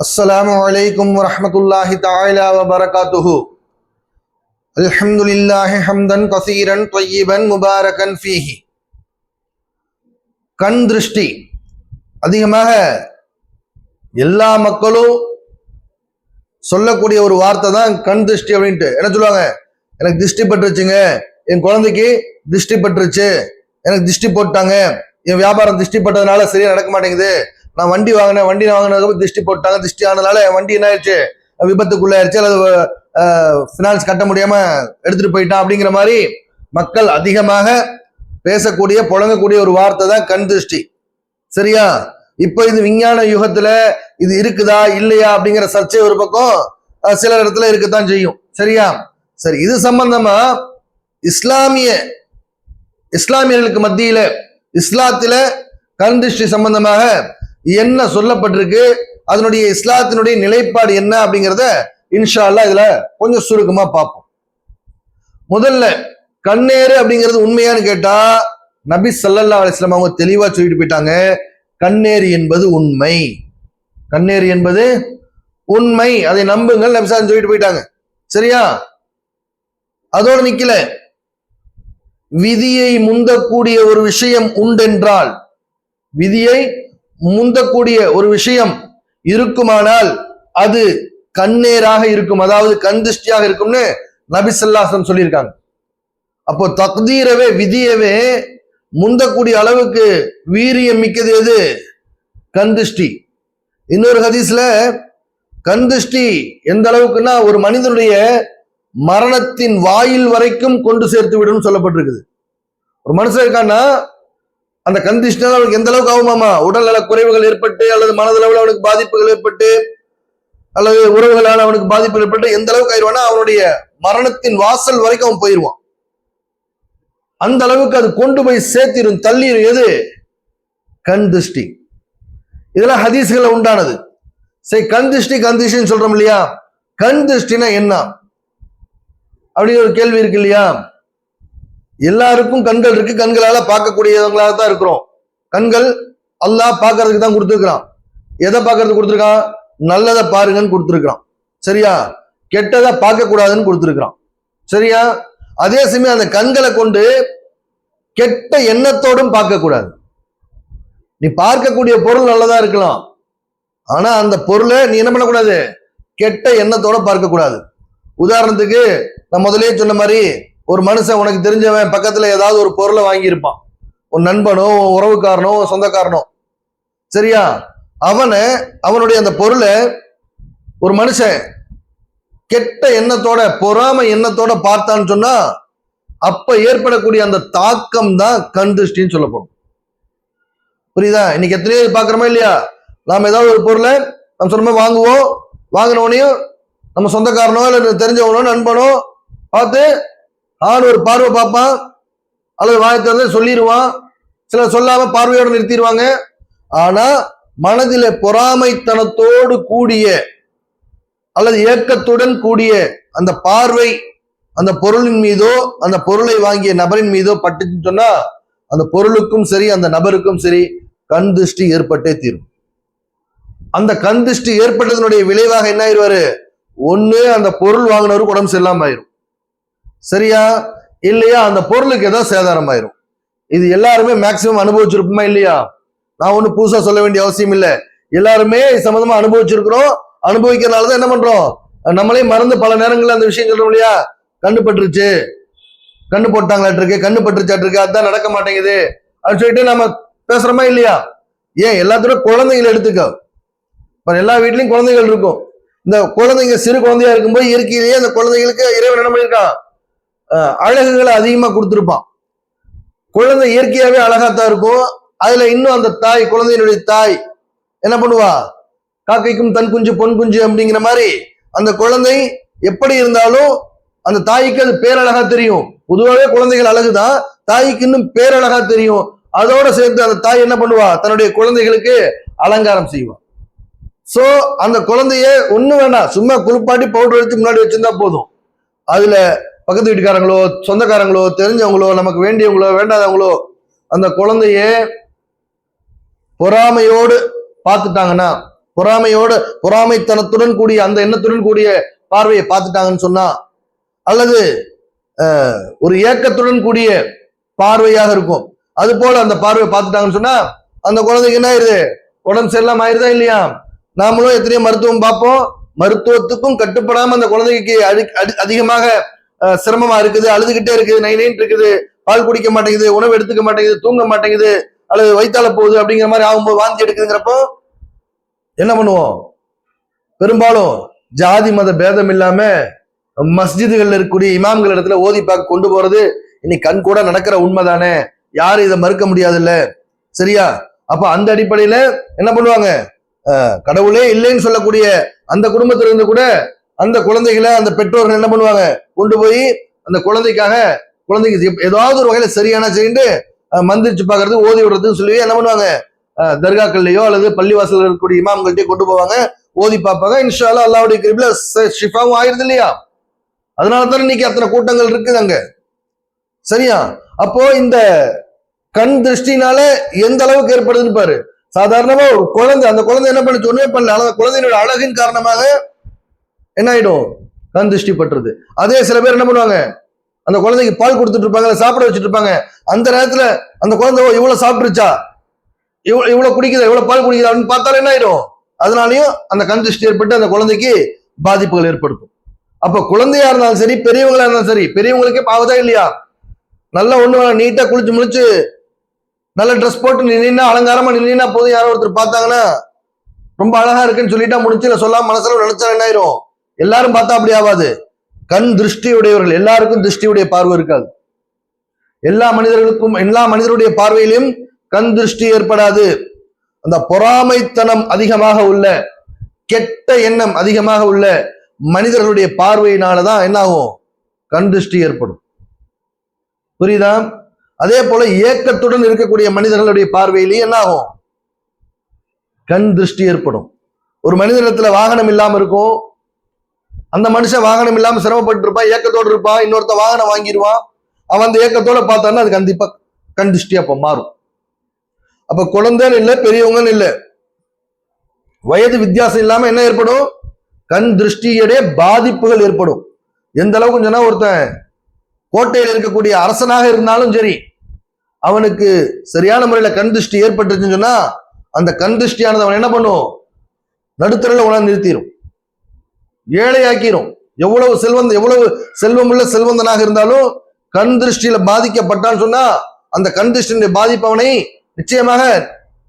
السلام عليكم ورحمة الله تعالى وبركاته الحمد لله حمدا كثيرا طيبا مباركا فيه கண் திருஷ்டி அதிகமாக எல்லா மக்களும் சொல்லக்கூடிய ஒரு வார்த்தை தான் கண் திருஷ்டி அப்படின்ட்டு என்ன சொல்லுவாங்க எனக்கு திருஷ்டி பட்டுருச்சுங்க என் குழந்தைக்கு திருஷ்டி பட்டுருச்சு எனக்கு திருஷ்டி போட்டாங்க என் வியாபாரம் திருஷ்டி பட்டதுனால சரியா நடக்க மாட்டேங்குது நான் வண்டி வாங்கினேன் வண்டி வாங்கினதுக்கு திருஷ்டி போட்டாங்க திருஷ்டி ஆனதுனால என் வண்டி என்ன ஆயிடுச்சு? விபத்துக்குள்ளாயிருச்சு அல்லது ஃபினான்ஸ் கட்ட முடியாம எடுத்துட்டு போயிட்டான் அப்படிங்கிற மாதிரி மக்கள் அதிகமாக பேசக்கூடிய புழங்கக்கூடிய ஒரு வார்த்தை தான் கண் திருஷ்டி. சரியா? இப்போ இது விஞ்ஞான யுகத்துல இது இருக்குதா இல்லையா அப்படிங்கிற சர்ச்சை ஒரு பக்கம் சில இடத்துல இருக்கத்தான் செய்யும். சரியா? சரி இது சம்பந்தமா இஸ்லாமிய இஸ்லாமியர்களுக்கு மத்தியில இஸ்லாத்தில கண் திருஷ்டி சம்பந்தமாக என்ன சொல்லப்பட்டிருக்கு? அதனுடைய இஸ்லாத்தினுடைய நிலைப்பாடு என்ன அப்படிங்கிறத இன்ஷா இதில் இதுல கொஞ்சம் சுருக்கமா பார்ப்போம். முதல்ல கண்ணேறு அப்படிங்கிறது உண்மையான்னு கேட்டா நபி சல்லல்லா அலிஸ்லாம் அவங்க தெளிவா சொல்லிட்டு போயிட்டாங்க. கண்ணேறு என்பது உண்மை. கண்ணேறு என்பது உண்மை. அதை நம்புங்கள் நபி சொல்லிட்டு போயிட்டாங்க. சரியா? அதோடு நிக்கல. விதியை முந்தக்கூடிய ஒரு விஷயம் உண்டென்றால் விதியை முந்தக்கூடிய ஒரு விஷயம் இருக்குமானால் அது கண்ணேராக இருக்கும். அதாவது கண் திருஷ்டியாக இருக்கும்னு நபிசல்லாசன் சொல்லியிருக்காங்க. அப்போ தக்தீரவே விதியவே முந்தக்கூடிய அளவுக்கு வீரியம் மிக்கது எது? கண் திருஷ்டி. இன்னொரு ஹதீஸ்ல கண் திருஷ்டி எந்த அளவுக்குன்னா ஒரு மனிதனுடைய மரணத்தின் வாயில் வரைக்கும் கொண்டு சேர்த்து விடும் சொல்லப்பட்டிருக்குது. ஒரு மனுஷன் இருக்கான்னா அந்த கண்டிஷனால் அவனுக்கு எந்த அளவுக்கு ஆகுமாமா உடல்நல குறைவுகள் ஏற்பட்டு அல்லது மனதளவில் அவனுக்கு பாதிப்புகள் ஏற்பட்டு அல்லது உறவுகளால் அவனுக்கு பாதிப்பு ஏற்பட்டு எந்த அளவுக்கு ஆயிடுவானா அவனுடைய மரணத்தின் வாசல் வரைக்கும் அவன் போயிடுவான் அந்த அளவுக்கு அது கொண்டு போய் சேர்த்திடும் தள்ளிடும் எது? கண் திருஷ்டி. இதெல்லாம் ஹதீஸ்களை உண்டானது. சரி கண் திருஷ்டி கண் திருஷ்டின்னு சொல்றோம் இல்லையா? கண் திருஷ்டினா என்ன? அப்படின்னு ஒரு கேள்வி இருக்கு இல்லையா? எல்லாருக்கும் கண்கள் இருக்கு. கண்களால பார்க்கக்கூடியவங்களாக தான் இருக்கிறோம். கண்கள் அல்லாஹ் பார்க்கறதுக்கு தான் கொடுத்துருக்குறான். எதை பார்க்கறதுக்கு கொடுத்துருக்கான்? நல்லதை பாருங்கன்னு கொடுத்துருக்குறான். சரியா? கெட்டதை பார்க்க கூடாதுன்னு சரியா? அதே சமயம் அந்த கண்களை கொண்டு கெட்ட எண்ணத்தோடும் பார்க்கக்கூடாது. நீ பார்க்கக்கூடிய பொருள் நல்லதா இருக்கலாம். ஆனா அந்த பொருளை நீ என்ன பண்ணக்கூடாது? கெட்ட எண்ணத்தோட பார்க்கக்கூடாது. உதாரணத்துக்கு நான் முதலே சொன்ன மாதிரி ஒரு மனுஷன் உனக்கு தெரிஞ்சவன் பக்கத்துல ஏதாவது ஒரு பொருளை வாங்கியிருப்பான். உன் நண்பனோ உறவுக்காரனோ சொந்தக்காரனோ. சரியா? அவனை அவனுடைய அந்த பொருளை ஒரு மனுஷன் கெட்ட எண்ணத்தோட பொறாமை எண்ணத்தோட பார்த்தான்னு சொன்னா அப்ப ஏற்படக்கூடிய அந்த தாக்கம் தான் கண் திருஷ்டின்னு சொல்லப்படும். புரியுதா? இன்னைக்கு எத்தனையோ பாக்குறோமா இல்லையா? நாம் ஏதாவது ஒரு பொருளை நம்ம சொன்ன வாங்குவோம் வாங்கினவனையும் நம்ம சொந்தக்காரனோ இல்லை தெரிஞ்சவனோ நண்பனோ பார்த்து ஆண் ஒரு பார்வை பார்ப்பான். அல்லது வாயை சொல்லிடுவான் சிலர் சொல்லாம பார்வையோட நிறுத்திடுவாங்க ஆனா மனதில பொறாமைத்தனத்தோடு கூடிய அல்லது ஏக்கத்துடன் கூடிய அந்த பார்வை அந்த பொருளின் மீதோ அந்த பொருளை வாங்கிய நபரின் மீதோ பட்டுச்சுன்னு சொன்னா அந்த பொருளுக்கும் சரி அந்த நபருக்கும் சரி கண் திருஷ்டி ஏற்பட்டே தீரும். அந்த கண் திருஷ்டி ஏற்பட்டதனுடைய விளைவாக என்ன ஆயிடுவாரு ஒண்ணு அந்த பொருள் வாங்கினவருக்கு உடம்பு சரியில்லாம ஆயிரும். சரியா? இல்லையா? அந்த பொருளுக்கு ஏதோ சேதாரம் ஆயிரும் இது எல்லாருமே மேக்சிமம் அனுபவிச்சிருப்போமா இல்லையா? நான் ஒன்றும் புதுசாக சொல்ல வேண்டிய அவசியம் இல்லை. எல்லாருமே சம்மந்தமாக அனுபவிச்சிருக்கிறோம். அனுபவிக்கிறனால தான் என்ன பண்ணுறோம் நம்மளே மறந்து பல நேரங்களில் அந்த விஷயம் சொல்றோம் இல்லையா? கண்ணு பட்டுருச்சு. கண்ணு போட்டாங்களாட்டிருக்கு கண்ணு பட்டுருச்சாட்டிருக்கு அதான் நடக்க மாட்டேங்குது. அப்படின்னு சொல்லிட்டு நம்ம பேசுகிறோமா இல்லையா? ஏன்? எல்லாத்தோட குழந்தைங்களை எடுத்துக்க. இப்போ எல்லா வீட்லேயும் குழந்தைகள் இருக்கும். இந்த குழந்தைங்க சிறு குழந்தையா இருக்கும்போது இயற்கையிலேயே அந்த குழந்தைகளுக்கு இறைவன் என்ன பண்ணியிருக்கான்? அழகுகளை அதிகமா கொடுத்துருப்பான். குழந்தை இயற்கையாவே அழகாத்தான் இருக்கும் அதுல இன்னும் அந்த தாய் குழந்தையினுடைய தாய் என்ன பண்ணுவா? காக்கைக்கும் தன் குஞ்சு பொன் குஞ்சு அப்படிங்கிற மாதிரி அந்த குழந்தை எப்படி இருந்தாலும் அந்த தாய்க்கு அது பேரழகா தெரியும். பொதுவாகவே குழந்தைகள் அழகுதான் தாய்க்கு இன்னும் பேரழகா தெரியும். அதோட சேர்ந்து அந்த தாய் என்ன பண்ணுவா? தன்னுடைய குழந்தைகளுக்கு அலங்காரம் செய்வா. சோ அந்த குழந்தைய ஒண்ணு வேண்டாம். சும்மா குளிப்பாட்டி பவுடர் எடுத்து முன்னாடி வச்சிருந்தா போதும். அதுல பக்கத்து வீட்டுக்காரங்களோ சொந்தக்காரங்களோ தெரிஞ்சவங்களோ நமக்கு வேண்டியவங்களோ வேண்டாதவங்களோ அந்த குழந்தைய பொறாமையோடு பார்த்துட்டாங்கன்னா பொறாமையோடு பொறாமைத்தனத்துடன் கூடிய அந்த எண்ணத்துடன் கூடிய பார்வையை பார்த்துட்டாங்கன்னு சொன்னா அல்லது ஒரு ஏக்கத்துடன் கூடிய பார்வையாக இருக்கும். அது போல அந்த பார்வையை பார்த்துட்டாங்கன்னு சொன்னா அந்த குழந்தைக்கு என்ன ஆயிருது? உடம்பு சரியில்லாம ஆயிருதா இல்லையா? நாமளும் எத்தனையோ மருத்துவம் பார்ப்போம். மருத்துவத்துக்கும் கட்டுப்படாம அந்த குழந்தைக்கு அதிகமாக சிரமமா இருக்குது அழுதுகிட்டே இருக்குது நை நைன் இருக்குது பால் குடிக்க மாட்டேங்குது உணவு எடுத்துக்க மாட்டேங்குது தூங்க மாட்டேங்குது அல்லது வைத்தால போகுது அப்படிங்கிற மாதிரி ஆகும்போது வாந்தி எடுக்குதுங்கிறப்போ என்ன பண்ணுவோம்? பெரும்பாலும் ஜாதி மத பேதம் இல்லாம மஸ்ஜிதுகள்ல இருக்கக்கூடிய இமாம்கள் இடத்துல ஓதி பார்க்க கொண்டு போறது இன்னைக்கு கண் கூட நடக்கிற உண்மைதானே? யாரும் இதை மறுக்க முடியாதுல்ல. சரியா? அப்ப அந்த அடிப்படையில என்ன பண்ணுவாங்க? கடவுளே இல்லைன்னு சொல்லக்கூடிய அந்த குடும்பத்தில் இருந்து கூட அந்த குழந்தைகளை அந்த பெற்றோர்கள் என்ன பண்ணுவாங்க? கொண்டு போய் அந்த குழந்தைக்காக குழந்தைக்கு ஏதாவது ஒரு வகையில சரியான செய்து மந்திரிச்சு பாக்குறது ஓதி விடுறதுன்னு சொல்லி என்ன பண்ணுவாங்க? அஹ், தர்காக்கள்லயோ அல்லது பள்ளிவாசல் இருக்கக்கூடிய இமாம்கள்ட்டயே கொண்டு போவாங்க. ஓதி பார்ப்பாங்க. இன்ஷால்லா அல்லாவுடைய கிரிப்ல ஷிஃபாவும் ஆயிருது இல்லையா அதனால தானே இன்னைக்கு அத்தனை கூட்டங்கள் இருக்குது அங்க. சரியா? அப்போ இந்த கண் திருஷ்டினால எந்த அளவுக்கு ஏற்படுதுன்னு பாரு. சாதாரணமா ஒரு குழந்தை அந்த குழந்தை என்ன பண்ணுச்சு? ஒண்ணுமே பண்ணல. அந்த அழகின் காரணமாக என்ன ஆயிடும் கண் திருஷ்டி பட்டுறது அதே சில பேர் என்ன பண்ணுவாங்க? அந்த குழந்தைக்கு பால் கொடுத்துட்டு இருப்பாங்க சாப்பிட வச்சுட்டு இருப்பாங்க. அந்த நேரத்துல அந்த குழந்தை இவ்வளவு சாப்பிட்டுருச்சா? இவ்வளவு இவ்வளவு குடிக்குதா? இவ்வளவு பால் குடிக்குதா? அப்படின்னு பார்த்தாலும் என்ன ஆயிடும் அதனாலையும் அந்த கண் திருஷ்டி ஏற்பட்டு அந்த குழந்தைக்கு பாதிப்புகள் ஏற்படுத்தும். அப்ப குழந்தையா இருந்தாலும் சரி பெரியவங்களா இருந்தாலும் சரி பெரியவங்களுக்கே பாவதா இல்லையா? நல்லா ஒண்ணு நீட்டா குளிச்சு முடிச்சு நல்ல ட்ரெஸ் போட்டு நின்னா அலங்காரமா நின்னா போதும். யாரோ ஒருத்தர் பார்த்தாங்கன்னா ரொம்ப அழகா இருக்குன்னு சொல்லிட்டா முடிச்சு இல்ல சொல்லாம மனசுல நினைச்சா என்ன ஆயிரும் எல்லாரும் பார்த்தா அப்படி ஆகாது கண் திருஷ்டியுடையவர்கள் எல்லாருக்கும் திருஷ்டியுடைய பார்வை இருக்காது. எல்லா மனிதர்களுக்கும் எல்லா மனிதருடைய பார்வையிலும் கண் திருஷ்டி ஏற்படாது. அந்த பொறாமைத்தனம் அதிகமாக உள்ள கெட்ட எண்ணம் அதிகமாக உள்ள மனிதர்களுடைய பார்வையினாலதான் என்ன ஆகும் கண் திருஷ்டி ஏற்படும். புரியுதா? அதே போல ஏக்கத்துடன் இருக்கக்கூடிய மனிதர்களுடைய பார்வையிலேயே என்ன ஆகும் கண் திருஷ்டி ஏற்படும். ஒரு மனிதனத்துல வாகனம் இல்லாம இருக்கும் அந்த மனுஷன் வாகனம் இல்லாம சிரமப்பட்டு இருப்பான் ஏக்கத்தோடு இருப்பான் இன்னொருத்த வாகனம் வாங்கிடுவான் அவன் அந்த ஏக்கத்தோட பார்த்தான்னா அது கண்டிப்பா கண் திருஷ்டி அப்ப மாறும். அப்ப குழந்தைன்னு இல்லை பெரியவங்கன்னு இல்லை. வயது வித்தியாசம் இல்லாம என்ன ஏற்படும்? கண் திருஷ்டியுடைய பாதிப்புகள் ஏற்படும். எந்த அளவுக்கு சொன்னா ஒருத்தன் கோட்டையில் இருக்கக்கூடிய அரசனாக இருந்தாலும் சரி அவனுக்கு சரியான முறையில கண் திருஷ்டி ஏற்பட்டுருச்சுன்னு சொன்னா அந்த கண் திருஷ்டியானது அவன் என்ன பண்ணும்? நடுத்தரில் உணர்ந்து நிறுத்திடும் ஏழையாக்கிரும். எவ்வளவு செல்வந்த எவ்வளவு செல்வமுள்ள செல்வந்தனாக இருந்தாலும் கண் திருஷ்டியில பாதிக்கப்பட்டான்னு சொன்னா அந்த கண் திருஷ்டியினுடைய பாதிப்பு அவனை நிச்சயமாக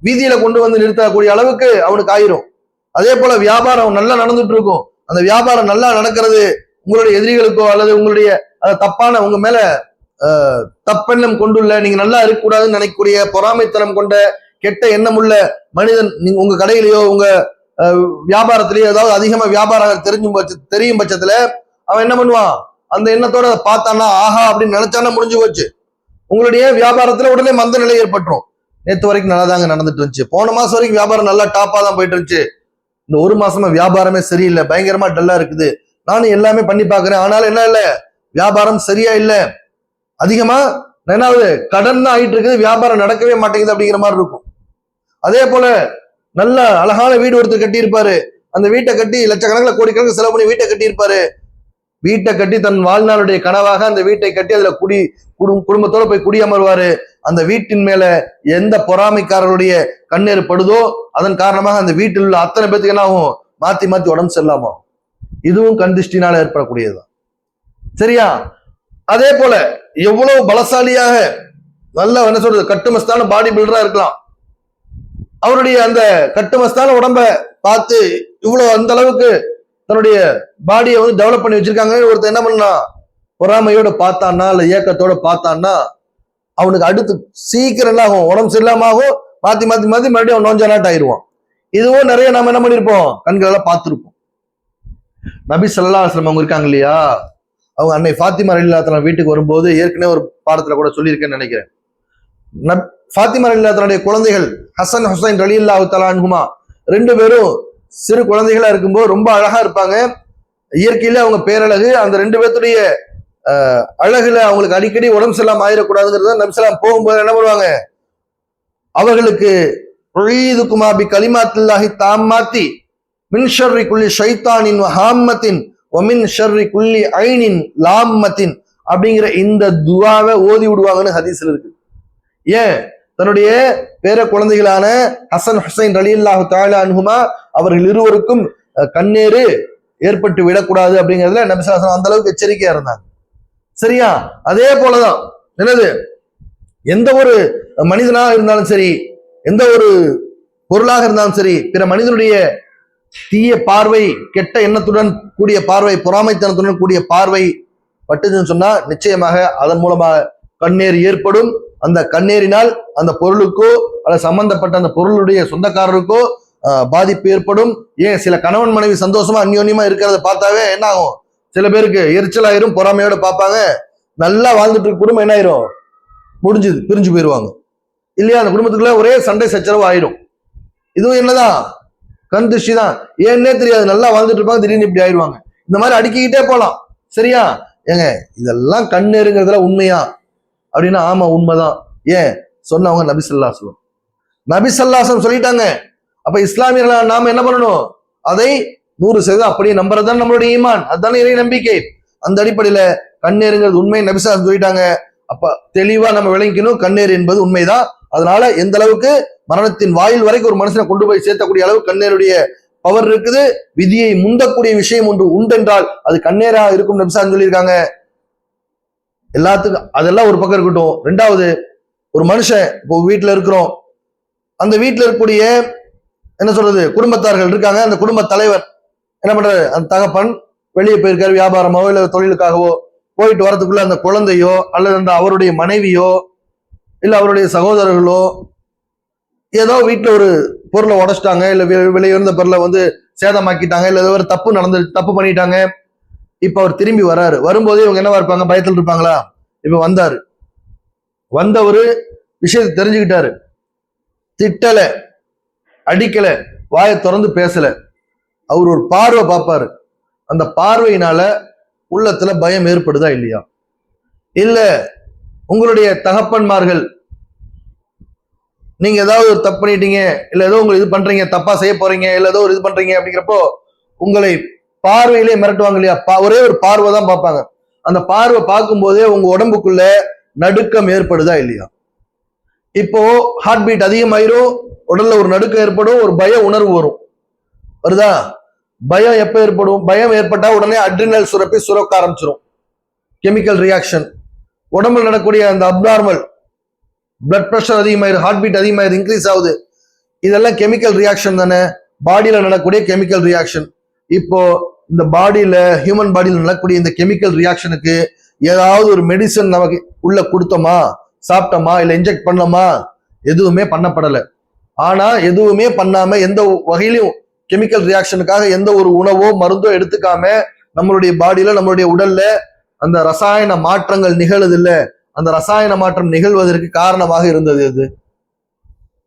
வீதியில கொண்டு வந்து நிறுத்தக்கூடிய அளவுக்கு அவனுக்கு ஆயிரும். அதே போல வியாபாரம் நல்லா நடந்துட்டு இருக்கும் அந்த வியாபாரம் நல்லா நடக்கிறது உங்களுடைய எதிரிகளுக்கோ அல்லது உங்களுடைய தப்பான உங்க மேல தப்பெண்ணம் கொண்டுள்ள நீங்க நல்லா இருக்கக்கூடாதுன்னு நினைக்கக்கூடிய பொறாமைத்தனம் கொண்ட கெட்ட எண்ணம் உள்ள மனிதன் நீங்க உங்க கடையிலயோ உங்க வியாபாரத்திலேயே ஏதாவது அதிகமா வியாபாரம் தெரிஞ்சும் பட்ச தெரியும் பட்சத்துல அவன் என்ன பண்ணுவான்? அந்த எண்ணத்தோட அதை பார்த்தான்னா ஆஹா அப்படின்னு நினைச்சானா முடிஞ்சு போச்சு. உங்களுடைய வியாபாரத்துல உடனே மந்த நிலை ஏற்பட்டுரும். நேற்று வரைக்கும் நல்லா தாங்க நடந்துட்டு இருந்துச்சு. போன மாசம் வரைக்கும் வியாபாரம் நல்லா டாப்பா தான் போயிட்டு இருந்துச்சு. இந்த ஒரு மாசமா வியாபாரமே சரியில்லை. பயங்கரமா டல்லா இருக்குது. நானும் எல்லாமே பண்ணி பார்க்குறேன். ஆனாலும் என்ன இல்லை? வியாபாரம் சரியா இல்லை. அதிகமா என்னாவது கடன் தான் ஆயிட்டு இருக்குது. வியாபாரம் நடக்கவே மாட்டேங்குது அப்படிங்கிற மாதிரி இருக்கும். அதே போல நல்ல அழகான வீடு ஒருத்தர் கட்டியிருப்பாரு. அந்த வீட்டை கட்டி லட்சக்கணக்கில் கோடிக்கணக்கில் செலவு பண்ணி வீட்டை கட்டியிருப்பாரு. வீட்டை கட்டி தன் வாழ்நாளுடைய கனவாக அந்த வீட்டை கட்டி அதுல குடி குடும்பத்தோட போய் குடியமர்வாரு. அந்த வீட்டின் மேல எந்த பொறாமைக்காரருடைய கண்ணீர் படுதோ அதன் காரணமாக அந்த வீட்டில் உள்ள அத்தனை பேத்துக்கு என்ன ஆகும்? மாத்தி மாத்தி உடம்பு செல்லாமோ இதுவும் கண்திஷ்டினால ஏற்படக்கூடியதுதான். சரியா? அதே போல எவ்வளவு பலசாலியாக நல்ல என்ன சொல்றது கட்டுமஸ்தான பாடி பில்டரா இருக்கலாம். அவருடைய அந்த கட்டுமஸ்தான உடம்ப பார்த்து இவ்வளவு அந்த அளவுக்கு தன்னுடைய பாடியை வந்து டெவலப் பண்ணி வச்சிருக்காங்க. ஒருத்தர் என்ன பண்ணா பொறாமையோட பார்த்தான்னா இல்ல ஏக்கத்தோட பார்த்தான்னா அவனுக்கு அடுத்து சீக்கிரம் என்ன ஆகும். உடம்பு சரியில்லாமாகும் மாத்தி மாத்தி மாத்தி மறுபடியும் அவன் நோஞ்சலாட் ஆயிடுவான் இதுவும் நிறைய நம்ம என்ன பண்ணிருப்போம்? கண்களெல்லாம் பார்த்துருப்போம். நபி சல்லா அலைஹி அவங்க இருக்காங்க இல்லையா? அவங்க அன்னை ஃபாத்திமா ரலில்லாத்தன வீட்டுக்கு வரும்போது ஏற்கனவே ஒரு பாடத்துல கூட சொல்லியிருக்கேன்னு நினைக்கிறேன். நப் ஃபாத்திமா ரலில்லாத்தனுடைய குழந்தைகள் ஹசன் ஹுசைன் அலி தஆலா தலான்குமா ரெண்டு பேரும் சிறு குழந்தைகளா இருக்கும்போது ரொம்ப அழகா இருப்பாங்க. இயற்கையில அவங்க பேரழகு அந்த ரெண்டு பேர்த்துடைய அழகுல அவங்களுக்கு அடிக்கடி உடம்பு சரியில்லாம ஆயிடக்கூடாதுங்கிறது நம்சலாம் போகும்போது என்ன பண்ணுவாங்க? அவர்களுக்கு உழீதுக்குமா பி தாம் மாத்தி மின் ஷர்ரி குள்ளி ஷைத்தானின் ஹாம்மத்தின் ஒமின் ஷர்ரி குள்ளி ஐனின் லாம்மத்தின் அப்படிங்கிற இந்த துவாவை ஓதி விடுவாங்கன்னு ஹதீஸ்ல இருக்கு. ஏன்? தன்னுடைய பேர குழந்தைகளான ஹசன் ஹுசைன் அலி அல்லாஹு தாலா அவர்கள் இருவருக்கும் கண்ணேறு ஏற்பட்டு விடக்கூடாது அப்படிங்கிறதுல நபிசாசனம் அந்த அளவுக்கு எச்சரிக்கையா இருந்தாங்க. சரியா? அதே போலதான். என்னது? எந்த ஒரு மனிதனாக இருந்தாலும் சரி எந்த ஒரு பொருளாக இருந்தாலும் சரி பிற மனிதனுடைய தீய பார்வை கெட்ட எண்ணத்துடன் கூடிய பார்வை பொறாமைத்தனத்துடன் கூடிய பார்வை பட்டுச்சுன்னு சொன்னா நிச்சயமாக அதன் மூலமாக கண்ணீர் ஏற்படும். அந்த கண்ணேரினால் அந்த பொருளுக்கோ அல்ல சம்பந்தப்பட்ட அந்த பொருளுடைய சொந்தக்காரருக்கோ பாதிப்பு ஏற்படும். ஏன் சில கணவன் மனைவி சந்தோஷமா அந்யோன்யமா இருக்கிறத பார்த்தாவே என்ன ஆகும் சில பேருக்கு எரிச்சலாயிரும் பொறாமையோட பார்ப்பாங்க. நல்லா வாழ்ந்துட்டு இருக்க குடும்பம் என்ன ஆயிரும் முடிஞ்சுது பிரிஞ்சு போயிடுவாங்க இல்லையா? அந்த குடும்பத்துக்குள்ள ஒரே சண்டை சச்சரவு ஆயிரும் இதுவும் என்னதான்? கண் திருஷ்டி தான். ஏன்னே தெரியாது. நல்லா வாழ்ந்துட்டு இருப்பாங்க திடீர்னு இப்படி ஆயிடுவாங்க. இந்த மாதிரி அடுக்கிக்கிட்டே போகலாம். சரியா? ஏங்க இதெல்லாம் கண்ணேருங்கிறதுல உண்மையா? அப்படின்னா ஆமா உண்மைதான். ஏன்? சொன்னவங்க நபிசல்லாசலம் நபிசல்லாசலம் சொல்லிட்டாங்க. அப்ப இஸ்லாமியர்களா நாம என்ன பண்ணணும்? அதை நூறு சதவீதம் அப்படியே நம்புறதுதான் நம்மளுடைய ஈமான். அதுதானே இறை நம்பிக்கை. அந்த அடிப்படையில கண்ணேருங்கிறது உண்மை. நபிசாசம் சொல்லிட்டாங்க. அப்ப தெளிவா நம்ம விளங்கிக்கணும். கண்ணேர் என்பது உண்மைதான். அதனால எந்த அளவுக்கு மரணத்தின் வாயில் வரைக்கும் ஒரு மனுஷனை கொண்டு போய் சேர்த்தக்கூடிய அளவு கண்ணேருடைய பவர் இருக்குது. விதியை முந்தக்கூடிய விஷயம் ஒன்று உண்டென்றால் அது கண்ணேராக இருக்கும் நபிசான் சொல்லியிருக்காங்க. எல்லாத்துக்கும் அதெல்லாம் ஒரு பக்கம் இருக்கட்டும். ரெண்டாவது ஒரு மனுஷன் இப்போ வீட்டில் இருக்கிறோம். அந்த வீட்டில் இருக்கக்கூடிய என்ன சொல்றது குடும்பத்தார்கள் இருக்காங்க. அந்த குடும்ப தலைவர் என்ன பண்றாரு? அந்த தகப்பன் வெளியே போயிருக்காரு வியாபாரமாவோ இல்லை தொழிலுக்காகவோ. போயிட்டு வரதுக்குள்ள அந்த குழந்தையோ அல்லது அந்த அவருடைய மனைவியோ இல்லை அவருடைய சகோதரர்களோ ஏதோ வீட்டில் ஒரு பொருளை உடச்சிட்டாங்க இல்லை வி- விலை உயர்ந்த பொருளை வந்து சேதமாக்கிட்டாங்க இல்லை ஏதோ ஒரு தப்பு நடந்து தப்பு பண்ணிட்டாங்க. இப்ப அவர் திரும்பி வராரு. வரும்போதே இவங்க என்னவா இருப்பாங்க? பயத்தில் இருப்பாங்களா? இப்ப வந்தாரு. வந்தவரு விஷயத்தை தெரிஞ்சுக்கிட்டாரு. திட்டல அடிக்கல வாயை திறந்து பேசல. அவர் ஒரு பார்வை பார்ப்பாரு. அந்த பார்வையினால உள்ளத்துல பயம் ஏற்படுதா இல்லையா? இல்ல உங்களுடைய தகப்பன்மார்கள் நீங்க ஏதாவது ஒரு தப்பு பண்ணிட்டீங்க இல்ல ஏதோ உங்களுக்கு இது பண்றீங்க தப்பா செய்ய போறீங்க இல்ல ஏதோ ஒரு இது பண்றீங்க அப்படிங்கிறப்போ உங்களை பார்வையிலே மிரட்டுவாங்க இல்லையா? ஒரே ஒரு பார்வை தான் பார்ப்பாங்க. அந்த பார்வை பார்க்கும்போதே உங்க உடம்புக்குள்ள நடுக்கம் ஏற்படுதா இல்லையா? இப்போ ஹார்ட் பீட் அதிகமாயிரும் உடல்ல ஒரு நடுக்கம் ஏற்படும் ஒரு பய உணர்வு வரும். வருதா? பயம் எப்ப ஏற்படும்? பயம் ஏற்பட்டா உடனே அட்ரினல் சுரப்பி சுரக்க ஆரம்பிச்சிடும் கெமிக்கல் ரியாக்ஷன் உடம்புல நடக்கக்கூடிய அந்த அப்நார்மல் பிளட் ப்ரெஷர் அதிகமாயிரு ஹார்ட் பீட் அதிகமாயிரு இன்க்ரீஸ் ஆகுது. இதெல்லாம் கெமிக்கல் ரியாக்ஷன் தானே? பாடியில நடக்கக்கூடிய கெமிக்கல் ரியாக்ஷன் இப்போ இந்த பாடியில ஹியூமன் பாடியில் நடக்கக்கூடிய இந்த கெமிக்கல் ரியாக்ஷனுக்கு ஏதாவது ஒரு மெடிசன் நமக்கு உள்ள கொடுத்தோமா? சாப்பிட்டோமா? இல்ல இன்ஜெக்ட் பண்ணோமா? எதுவுமே பண்ணப்படலை. ஆனா எதுவுமே பண்ணாம எந்த வகையிலும் கெமிக்கல் ரியாக்ஷனுக்காக எந்த ஒரு உணவோ மருந்தோ எடுத்துக்காம நம்மளுடைய பாடியில நம்மளுடைய உடல்ல அந்த ரசாயன மாற்றங்கள் நிகழுது இல்ல அந்த ரசாயன மாற்றம் நிகழ்வதற்கு காரணமாக இருந்தது அது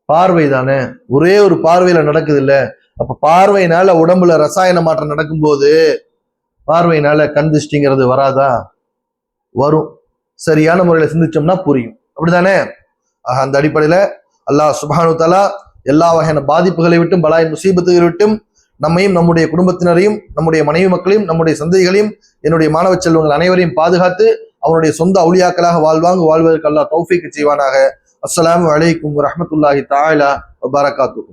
பார்வை தானே ஒரே ஒரு பார்வையில நடக்குது இல்லை அப்ப பார்வையினால உடம்புல ரசாயன மாற்றம் நடக்கும்போது பார்வையினால கண் திருஷ்டிங்கிறது வராதா? வரும். சரியான முறையில சிந்திச்சோம்னா புரியும். அப்படிதானே ஆக அந்த அடிப்படையில அல்லாஹ் சுபானு தலா எல்லா வகையான பாதிப்புகளை விட்டும் பலாய் முசீபத்துகளை விட்டும் நம்மையும் நம்முடைய குடும்பத்தினரையும் நம்முடைய மனைவி மக்களையும் நம்முடைய சந்ததிகளையும் என்னுடைய மாணவ செல்வங்கள் அனைவரையும் பாதுகாத்து அவனுடைய சொந்த அவுளியாக்களாக வாழ்வாங்க வாழ்வதற்கு அல்லாஹ் தௌஃபிக்கு செய்வானாக. அஸ்லாம் அலைக்கும் ரஹமத்துல்லாஹி தாயிலா வபரகாத்துஹு.